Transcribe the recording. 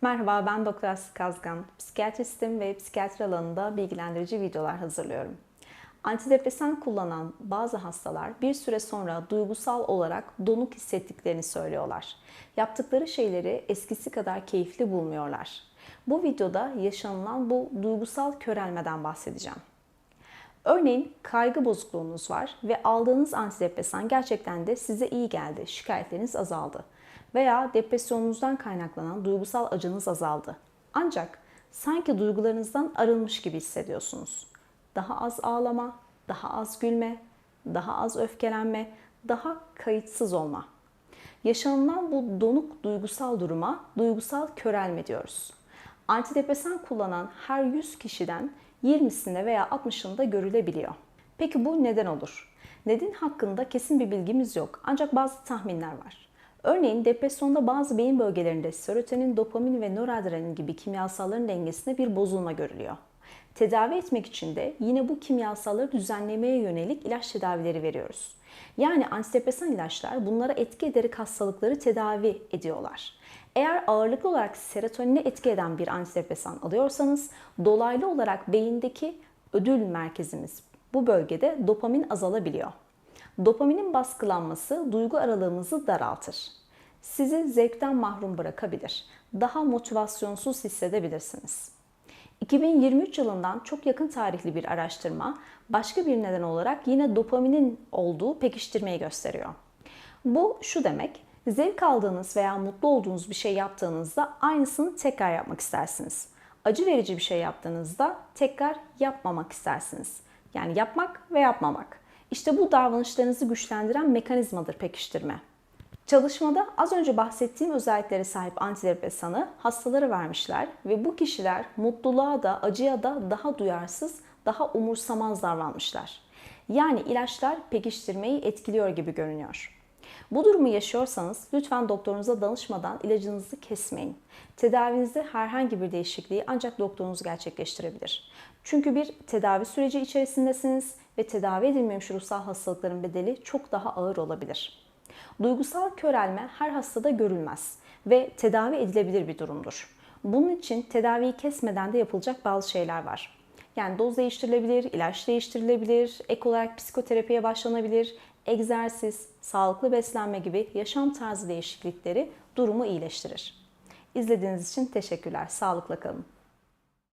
Merhaba ben Doktor Aslı Kazgan. Psikiyatristim ve psikiyatri alanında bilgilendirici videolar hazırlıyorum. Antidepresan kullanan bazı hastalar bir süre sonra duygusal olarak donuk hissettiklerini söylüyorlar. Yaptıkları şeyleri eskisi kadar keyifli bulmuyorlar. Bu videoda yaşanılan bu duygusal körelmeden bahsedeceğim. Örneğin kaygı bozukluğunuz var ve aldığınız antidepresan gerçekten de size iyi geldi, şikayetleriniz azaldı. Veya depresyonunuzdan kaynaklanan duygusal acınız azaldı. Ancak sanki duygularınızdan arınmış gibi hissediyorsunuz. Daha az ağlama, daha az gülme, daha az öfkelenme, daha kayıtsız olma. Yaşanılan bu donuk duygusal duruma duygusal körelme diyoruz. Antidepresan kullanan her 100 kişiden 20'sinde veya 60'ında görülebiliyor. Peki bu neden olur? Neden hakkında kesin bir bilgimiz yok ancak bazı tahminler var. Örneğin depresyonda bazı beyin bölgelerinde serotonin, dopamin ve noradrenalin gibi kimyasalların dengesinde bir bozulma görülüyor. Tedavi etmek için de yine bu kimyasalları düzenlemeye yönelik ilaç tedavileri veriyoruz. Yani antidepresan ilaçlar bunlara etki ederek hastalıkları tedavi ediyorlar. Eğer ağırlıklı olarak serotonine etki eden bir antidepresan alıyorsanız dolaylı olarak beyindeki ödül merkezimiz bu bölgede dopamin azalabiliyor. Dopaminin baskılanması duygu aralığımızı daraltır. Sizi zevkten mahrum bırakabilir. Daha motivasyonsuz hissedebilirsiniz. 2023 yılından çok yakın tarihli bir araştırma başka bir neden olarak yine dopaminin olduğu pekiştirmeyi gösteriyor. Bu şu demek, zevk aldığınız veya mutlu olduğunuz bir şey yaptığınızda aynısını tekrar yapmak istersiniz. Acı verici bir şey yaptığınızda tekrar yapmamak istersiniz. Yani yapmak ve yapmamak. İşte bu davranışlarınızı güçlendiren mekanizmadır pekiştirme. Çalışmada az önce bahsettiğim özelliklere sahip antidepresanı hastalara vermişler ve bu kişiler mutluluğa da acıya da daha duyarsız, daha umursamaz davranmışlar. Yani ilaçlar pekiştirmeyi etkiliyor gibi görünüyor. Bu durumu yaşıyorsanız lütfen doktorunuza danışmadan ilacınızı kesmeyin. Tedavinizde herhangi bir değişikliği ancak doktorunuz gerçekleştirebilir. Çünkü bir tedavi süreci içerisindesiniz ve tedavi edilmemiş ruhsal hastalıkların bedeli çok daha ağır olabilir. Duygusal körelme her hastada görülmez ve tedavi edilebilir bir durumdur. Bunun için tedaviyi kesmeden de yapılacak bazı şeyler var. Yani doz değiştirilebilir, ilaç değiştirilebilir, ek olarak psikoterapiye başlanabilir, egzersiz, sağlıklı beslenme gibi yaşam tarzı değişiklikleri durumu iyileştirir. İzlediğiniz için teşekkürler. Sağlıkla kalın.